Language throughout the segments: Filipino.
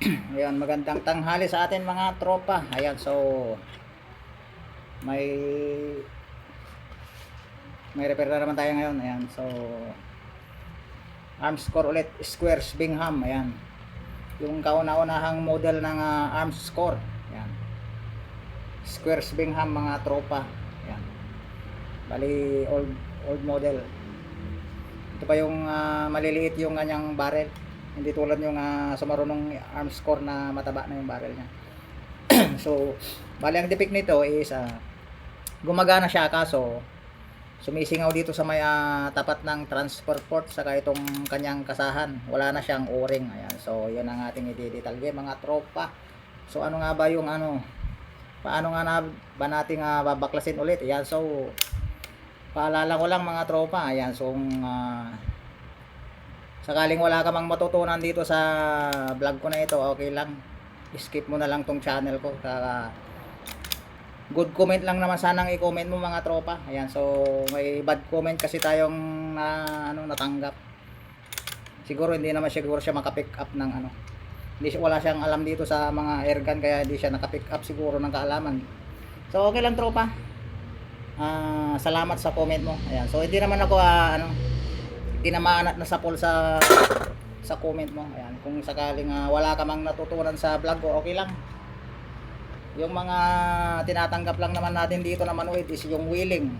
Ayan, magandang tanghali sa atin mga tropa. Ayan, so may may repair na naman tayo ngayon. Ayan, so arms core ulit, squares Bingham. Ayan. Yung kauna-unahang model ng ah, arms core. Ayan. Squares Bingham mga tropa. Ayan. Bali old old model. Ito pa yung ah, maliliit yung kanyang barrel. Hindi tulad yung uh, sa marunong arms core na mataba na yung barrel niya. so, bali ang depict nito is ah, gumagana siya kaso sumisingaw dito sa may ah, tapat ng transfer port saka itong kanyang kasahan. Wala na siyang o-ring. Ayan. So, yun ang ating i-detalye mga tropa. So, ano nga ba yung ano paano nga na ba nating ah, babaklasin ulit? Ayan. So, paalala ko lang mga tropa. Ayan. So, ah, sakaling wala ka mang matutunan dito sa vlog ko na ito, okay lang. Skip mo na lang tong channel ko. Kaka good comment lang naman sanang i-comment mo mga tropa. Ayan, so may bad comment kasi tayong na ano natanggap. Siguro hindi naman siguro siya maka-pick up ng ano. Hindi wala siyang alam dito sa mga airgun kaya hindi siya naka-pick up siguro ng kaalaman. So okay lang tropa. Ah, salamat sa comment mo. Ayan. So hindi naman ako ah, ano tinamaan at nasapol sa sa comment mo. Ayan, kung sakaling ah, wala ka mang natutunan sa vlog ko, okay lang. Yung mga tinatanggap lang naman natin dito na manood is yung willing.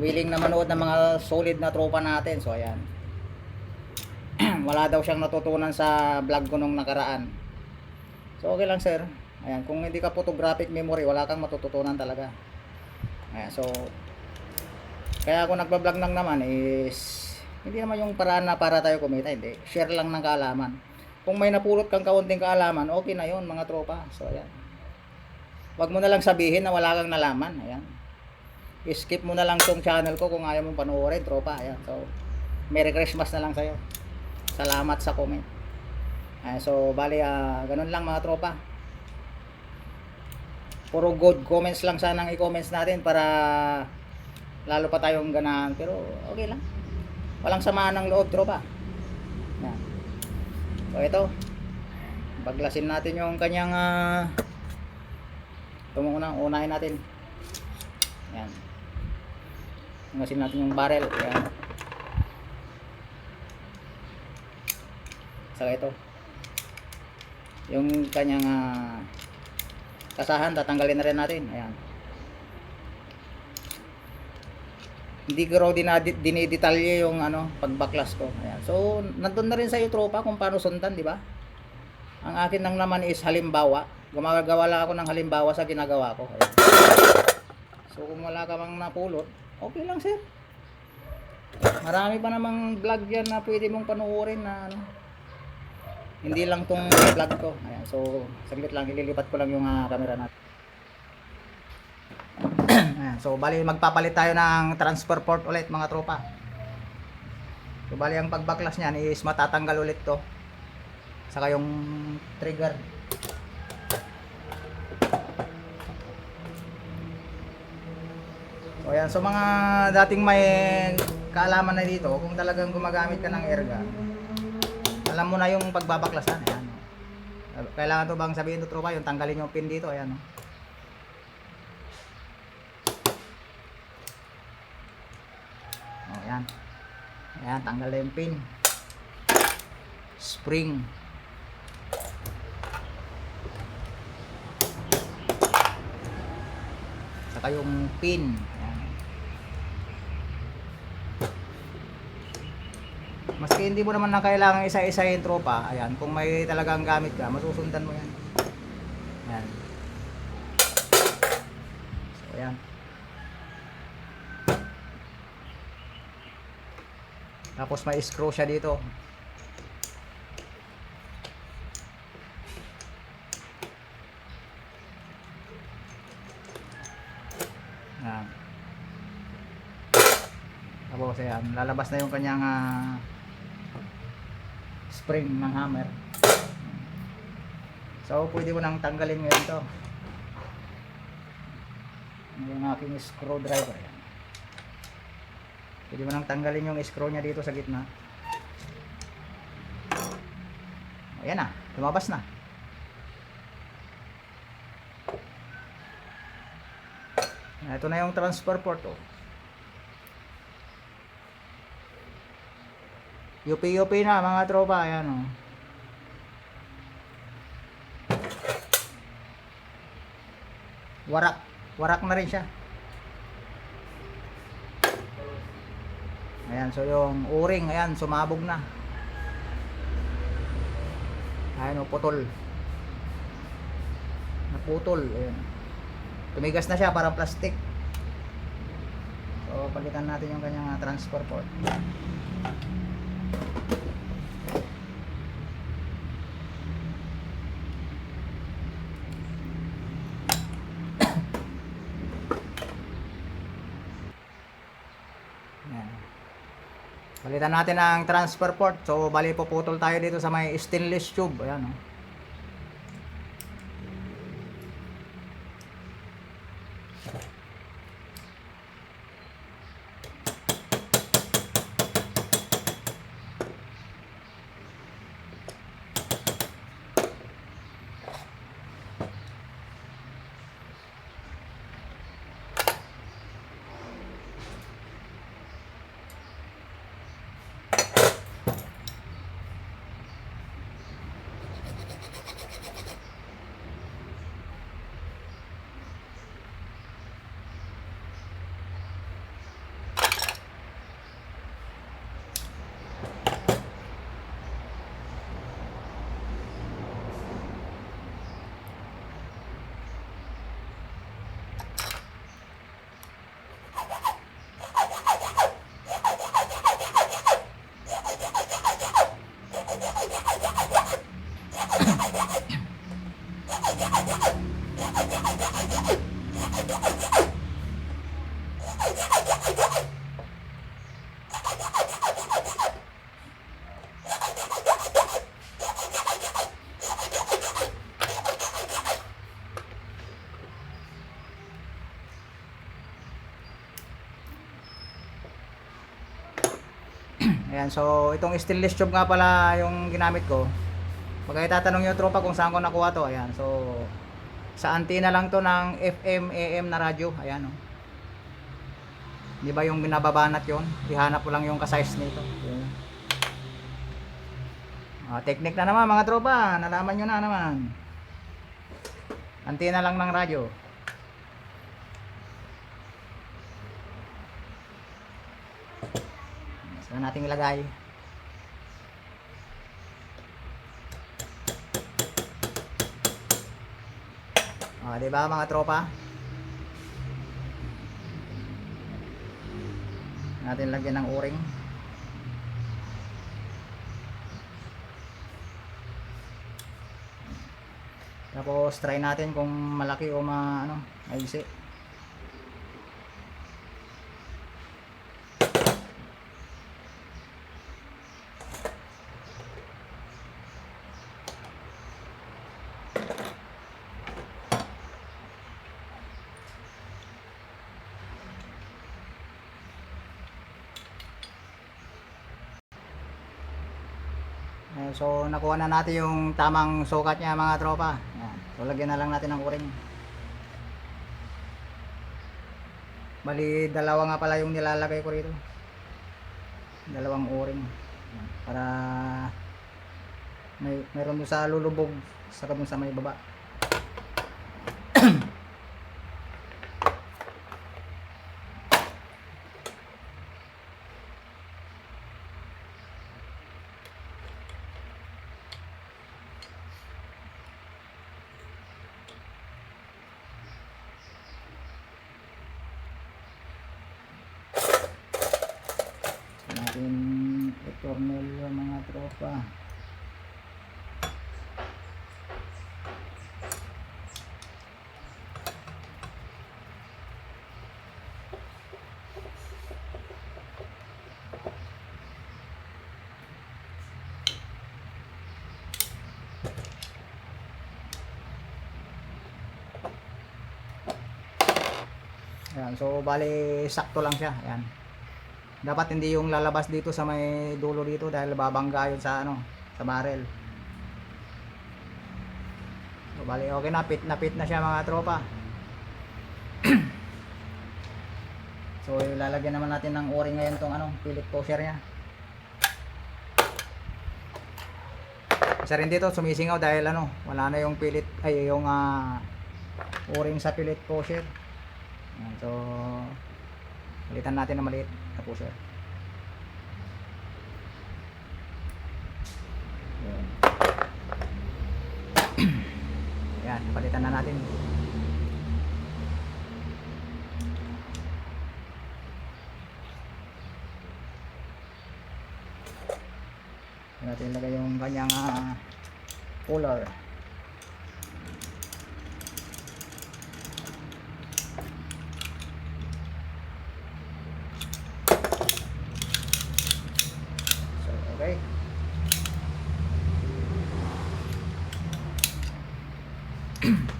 Willing na manood ng mga solid na tropa natin. So ayan. wala daw siyang natutunan sa vlog ko nung nakaraan. So okay lang sir. Ayan, kung hindi ka photographic memory, wala kang matututunan talaga. Ayan, so kaya ako nagba-vlog lang naman is hindi naman yung paraan na para tayo kumita, hindi. Share lang ng kaalaman. Kung may napulot kang kaunting kaalaman, okay na yon mga tropa. So, ayan. Huwag mo na lang sabihin na wala kang nalaman. Ayan. skip mo na lang tong channel ko kung ayaw mong panoorin, tropa. Ayan. So, Merry Christmas na lang sa'yo. Salamat sa comment. Ayan, so, bali, ah, ganun lang mga tropa. Puro good comments lang sanang i-comments natin para lalo pa tayong ganahan. Pero, okay lang. Walang samaan ng loob, tropa. Yan. So, ito. Baglasin natin yung kanyang uh, ito muna, unahin natin. Yan. Ngasin natin yung barrel. Yan. Saka ito. Yung kanyang ah, kasahan, tatanggalin na rin natin. Ayan. Hindi ko raw dinidetalye yung ano, pagbaklas ko. Ayan. So, nandun na rin sa iyo tropa kung paano sundan, di ba? Ang akin lang naman is halimbawa. Gumagawa lang ako ng halimbawa sa ginagawa ko. Ayan. So, kung wala ka mang napulot, okay lang sir. Marami pa namang vlog yan na pwede mong panuorin na ano. Hindi lang tong vlog ko. Ayan. So, saglit lang, ililipat ko lang yung ah, camera natin. So bali magpapalit tayo ng transfer port ulit mga tropa. So bali ang pagbaklas niyan is matatanggal ulit to. Saka yung trigger. So ayan, so mga dating may kaalaman na dito, kung talagang gumagamit ka ng airgun, alam mo na yung pagbabaklasan. Ayan. Kailangan to bang sabihin to tropa, yung tanggalin yung pin dito, ayan. oh. O, Oh, yan. Ayan, tanggal na yung pin. Spring. Saka yung pin. Ayan. Maski hindi mo naman na kailangan isa-isa yung tropa, ayan, kung may talagang gamit ka, masusundan mo yan. Ayan. So, ayan. Tapos may screw siya dito. Yan. Tapos ayan, lalabas na yung kanyang ah, spring ng hammer. So, pwede mo nang tanggalin ngayon to. Yung aking screwdriver. Pwede mo nang tanggalin yung screw niya dito sa gitna. O yan na, lumabas na. Ito na yung transfer port oh. UP-UP na mga tropa, ayan oh. Warak, warak na rin siya. Ayan, so yung o-ring, ayan, sumabog na. Ayan o, putol. Naputol, ayan. Tumigas na siya, parang plastic. So, palitan natin yung kanyang ah, transfer port. Ayan. Palitan natin ang transfer port. So, bali puputol tayo dito sa may stainless tube. Ayan, oh. So itong stainless tube nga pala yung ginamit ko. Pag itatanong yung tropa kung saan ko nakuha to, ayan. So sa antenna lang to ng FM, AM na radyo. Ayan, oh. Di ba yung binababanat yon? Ihanap ko lang yung ka-size nito. Ah, technique na naman mga tropa. Nalaman nyo na naman. Antenna lang ng radyo. Saan natin ilagay? Ah, 'di ba mga tropa? Natin lagyan ng o-ring. Tapos try natin kung malaki o ma ano, maiksi. So nakuha na natin yung tamang sukat niya mga tropa. Ayan. So lagyan na lang natin ng uring. Bali dalawa nga pala yung nilalagay ko rito. Dalawang. Ayan. Para may meron doon sa lulubog saka doon sa may baba. Natin i-tornilyo mga tropa Ayan, so bali sakto lang siya. Ayan dapat hindi yung lalabas dito sa may dulo dito dahil babangga yun sa ano sa barrel so bali okay na pit na pit na siya mga tropa So ilalagyan naman natin ng o-ring ngayon tong ano, Philip pusher niya. Isa rin dito sumisingaw dahil ano, wala na yung pilit ay yung ah, o-ring sa pilit pusher. So palitan natin ng maliit na pusher. Ayan. Ayan, palitan na natin. Ayan natin ilagay yung kanyang ah, cooler. So, okay.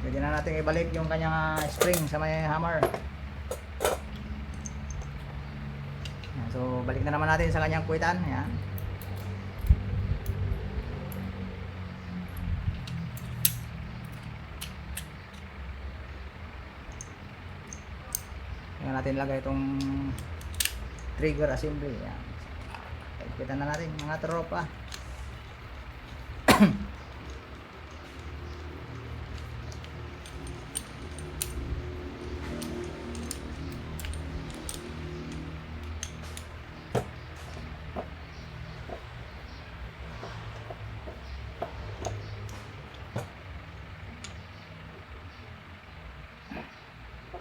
Pwede na natin ibalik yung kanyang ah, spring sa may hammer. Ayan, So, balik na naman natin sa kanyang kuwitan. Ayan. Ayan natin lagay itong trigger assembly. Ayan. Kita na natin mga tropa.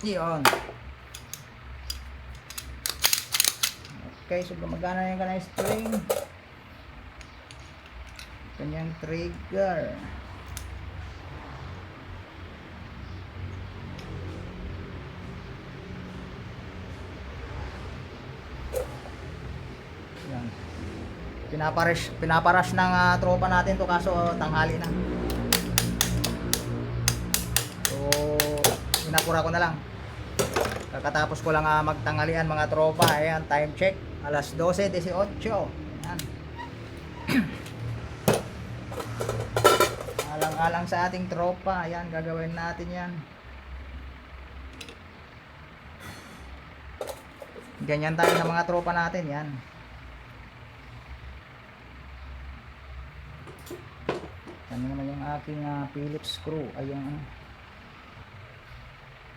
Yun. Okay, so gumagana yung kanang spring. Kanyang trigger. Yan. Pinaparush, pinaparush ng ah, tropa natin to kaso tanghali na. So, pinapura ko na lang. Kakatapos ko lang ah, magtanghalian mga tropa. Ayan, time check. Alas 12.18. Ayan. Alang-alang sa ating tropa. Ayan, gagawin natin yan. Ganyan tayo ng mga tropa natin. Yan. Ano naman yung aking ah, Phillips screw. Ay, yung ano.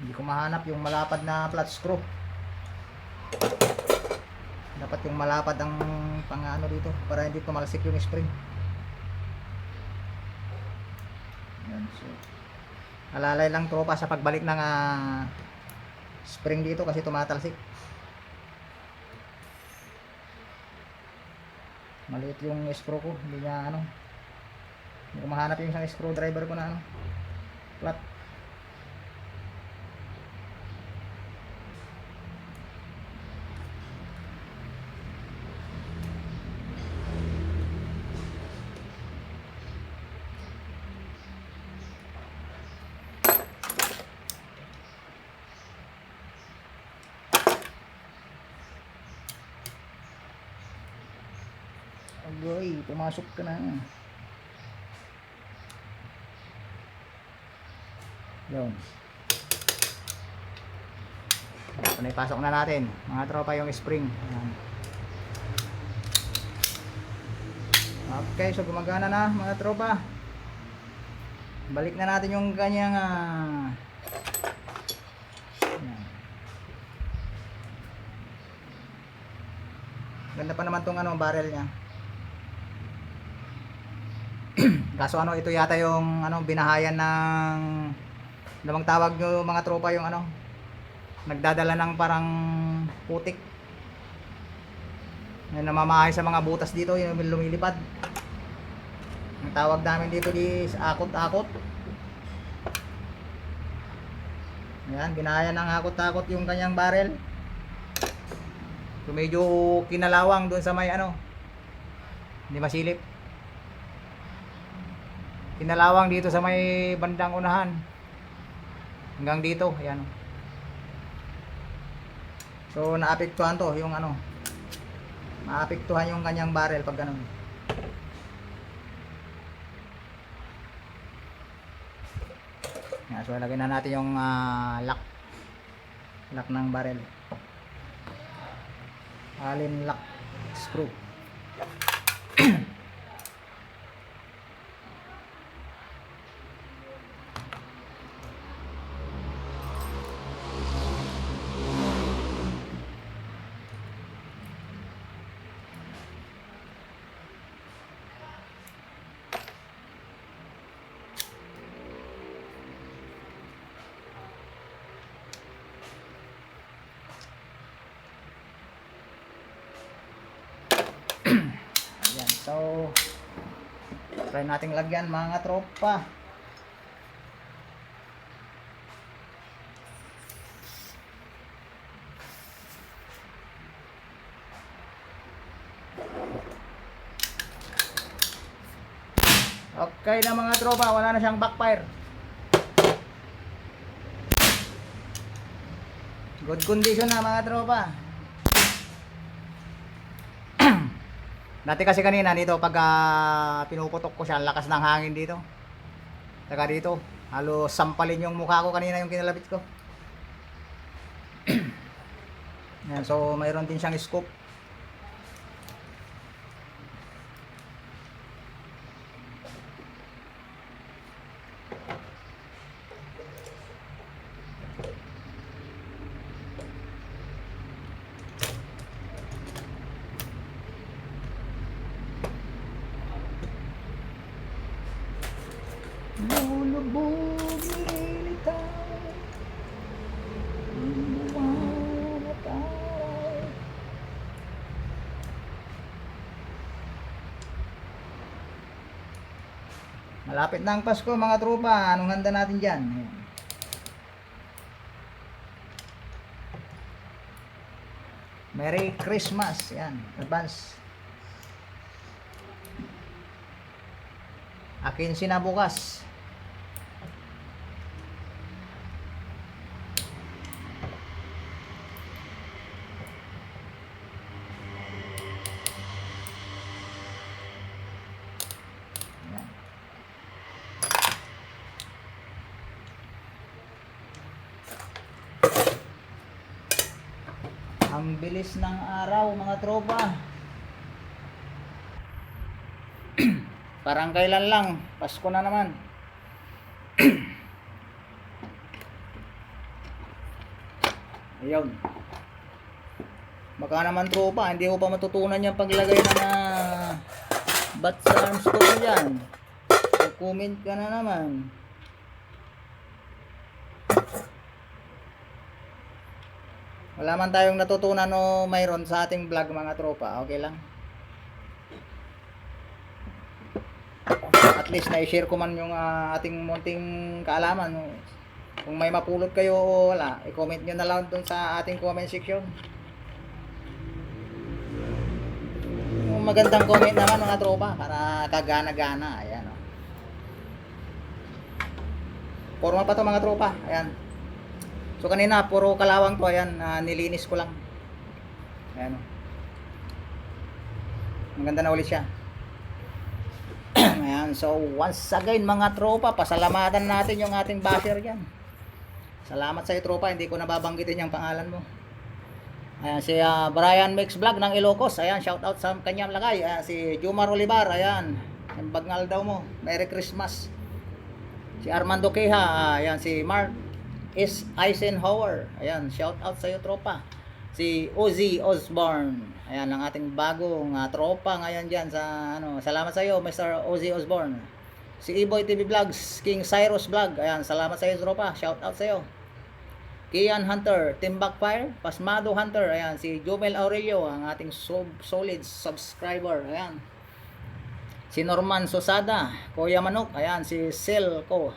Hindi ko mahanap yung malapad na flat screw. Dapat yung malapad ang pang ano dito para hindi tumalsik yung spring. Yan, so, alalay lang tropa sa pagbalik ng ah, spring dito kasi tumatalsik. Maliit yung screw ko, hindi niya ano. Hindi ko mahanap yung isang screwdriver ko na ano. Flat. Pumasok ka na. Yun. Ito na ipasok na natin. Mga tropa yung spring. Ayan. Okay, so gumagana na mga tropa. Balik na natin yung kanyang ah, ayan. Ganda pa naman tong ano, barrel niya. Kaso ano, ito yata yung ano, binahayan ng namang tawag nyo mga tropa yung ano, nagdadala ng parang putik. May namamahay sa mga butas dito, yung lumilipad. Ang tawag namin dito di akot-akot. Ayan, binahayan ng akot-akot yung kanyang barrel. So medyo kinalawang doon sa may ano, hindi masilip. Kinalawang dito sa may bandang unahan. Hanggang dito, ayan. So naapektuhan to yung ano. Maapektuhan yung kanyang barrel pag ganun. Yan, so lagyan na natin yung ah, lock lock ng barrel. allen lock screw Ayan, so try nating lagyan mga tropa. Okay na mga tropa, wala na siyang backfire. Good condition na mga tropa. Dati kasi kanina dito pag ah, pinuputok ko siya, ang lakas ng hangin dito. Saka dito, halos sampalin yung mukha ko kanina yung kinalapit ko. Yan, so mayroon din siyang scoop. Lulubog nilitaw Buwan at araw Malapit na ang Pasko mga tropa. Anong handa natin dyan? Merry Christmas. Yan. Advance. Akin sinabukas. Ang bilis ng araw mga tropa. Parang kailan lang, Pasko na naman. Ayun. Baka naman tropa, hindi ko pa matutunan yung paglagay ng uh, bat sa arms ko dyan. Comment ka na naman. Wala man tayong natutunan o mayroon sa ating vlog mga tropa. Okay lang. At least na-share ko man yung ah, ating munting kaalaman. Kung may mapulot kayo o wala, i-comment nyo na lang dun sa ating comment section. Yung magandang comment naman mga tropa para kagana-gana. Ayan o. Forma pa to mga tropa. Ayan. So kanina puro kalawang to. Ayan. ah, nilinis ko lang. Ayan. Maganda na ulit siya. Ayan, so once again mga tropa, pasalamatan natin yung ating basher dyan. Salamat sa iyo tropa, hindi ko nababanggitin yung pangalan mo. Ayan, si ah, Brian Mix Vlog ng Ilocos. Ayan, shout out sa kanyang lagay. Ayan, si Jumar Olivar. Ayan, yung bagnal daw mo. Merry Christmas. Si Armando Queja. Ayan, si Mark is Eisenhower. Ayan, shout out sa iyo tropa. Si Ozzy Osbourne. Ayan, ang ating bagong ah, tropa ngayon dyan sa ano. Salamat sa iyo, Mr. Ozzy Osbourne. Si Iboy TV Vlogs, King Cyrus Vlog. Ayan, salamat sa iyo tropa. Shout out sa iyo. Kian Hunter, Team Backfire, Pasmado Hunter, ayan, si Jomel Aurelio, ang ating sub solid subscriber, ayan. Si Norman Sosada, Kuya Manok, ayan, si Sel ko,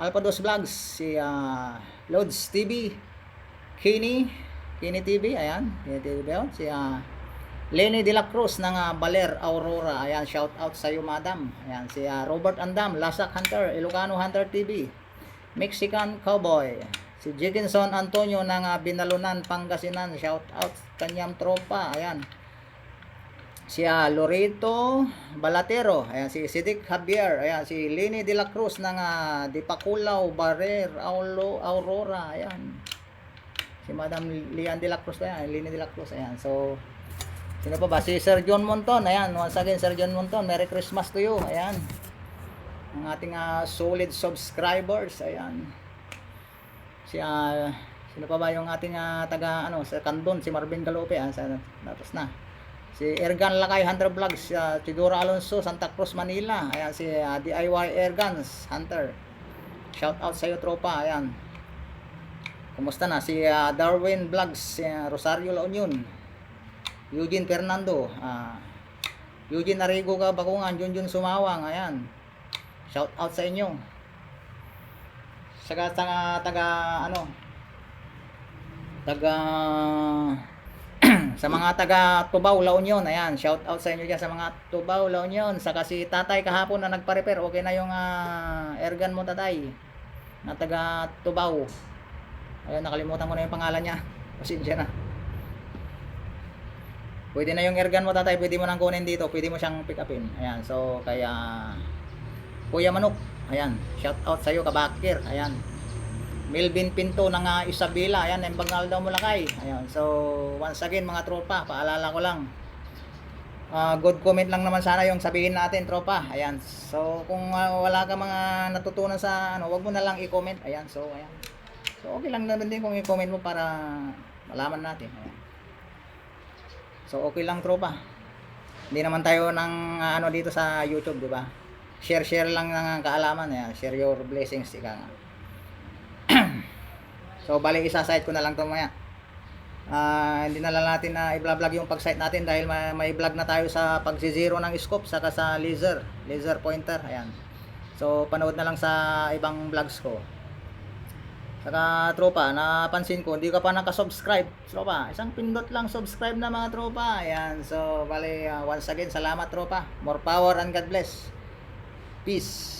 Alpados Vlogs, si ah, Lods TV, Kini, Kini TV, ayan, Kini TV ba yun? Si ah, Lenny De La Cruz ng ah, Baler Aurora, ayan, shout out sa iyo madam, ayan, si ah, Robert Andam, Lasak Hunter, Ilocano Hunter TV, Mexican Cowboy, si Jigginson Antonio ng ah, Binalunan, Pangasinan, shout out kanyang tropa, ayan. Si ah, Loreto Balatero, ayan si Sidik Javier, ayan si Lini De La Cruz ng ah, Dipakulaw, Barer, Aulo, Aurora, ayan. Si Madam Lian de la Cruz pa yan. Lini de la Cruz. Ayan. So, sino pa ba? Si Sir John Monton. Ayan. Once again, Sir John Monton. Merry Christmas to you. Ayan. Ang ating ah, solid subscribers. Ayan. Si, ah, sino pa ba yung ating ah, taga, ano, sa Candon, si Marvin Galope. Ayan. Sa, tapos na. Si Ergan Lakay Hunter Vlogs, uh, Chidora Alonso, Santa Cruz, Manila. Ayan, si ah, DIY Ergans Hunter. Shout out sa iyo, tropa. Ayan. Kumusta na? Si ah, Darwin Vlogs, si ah, Rosario La Union. Eugene Fernando. ah, Eugene Arrigo ka Bakungan, Junjun Sumawang. Ayan. Shout out sa inyo. Saka taga, taga ano, taga sa mga taga Tubaw, La Union, ayan, shout out sa inyo dyan sa mga Tubaw, La Union, saka si tatay kahapon na nagpa-repair, okay na yung ah, ergan mo tatay, na taga Tubaw, ayun, nakalimutan ko na yung pangalan niya, pasensya na, pwede na yung ergan mo tatay, pwede mo nang kunin dito, pwede mo siyang pick upin, ayan, so, kaya, Kuya Manok, ayan, shout out sa iyo, kabakir, ayan, Melvin Pinto ng uh, Isabela. Ayan, yung Bangal daw Mulakay. Ayan. So, once again mga tropa, paalala ko lang. Ah, good comment lang naman sana yung sabihin natin, tropa. Ayan. So, kung ah, wala ka mga natutunan sa ano, wag mo na lang i-comment. Ayan. So, ayan. So, okay lang naman din kung i-comment mo para malaman natin. Ayan. So, okay lang, tropa. Hindi naman tayo ng ah, ano dito sa YouTube, di ba? Share-share lang ng kaalaman. Ayan. Share your blessings, ika nga. So, bali isa-site ko na lang ito maya. Ah, hindi na lang natin na i-vlog yung pag-site natin dahil may, may vlog na tayo sa pag-zero ng scope saka sa laser, laser pointer. Ayan. So, panood na lang sa ibang vlogs ko. Saka tropa, napansin ko, hindi ka pa nakasubscribe. Tropa, isang pindot lang subscribe na mga tropa. Ayan. So, bali, ah, once again, salamat tropa. More power and God bless. Peace.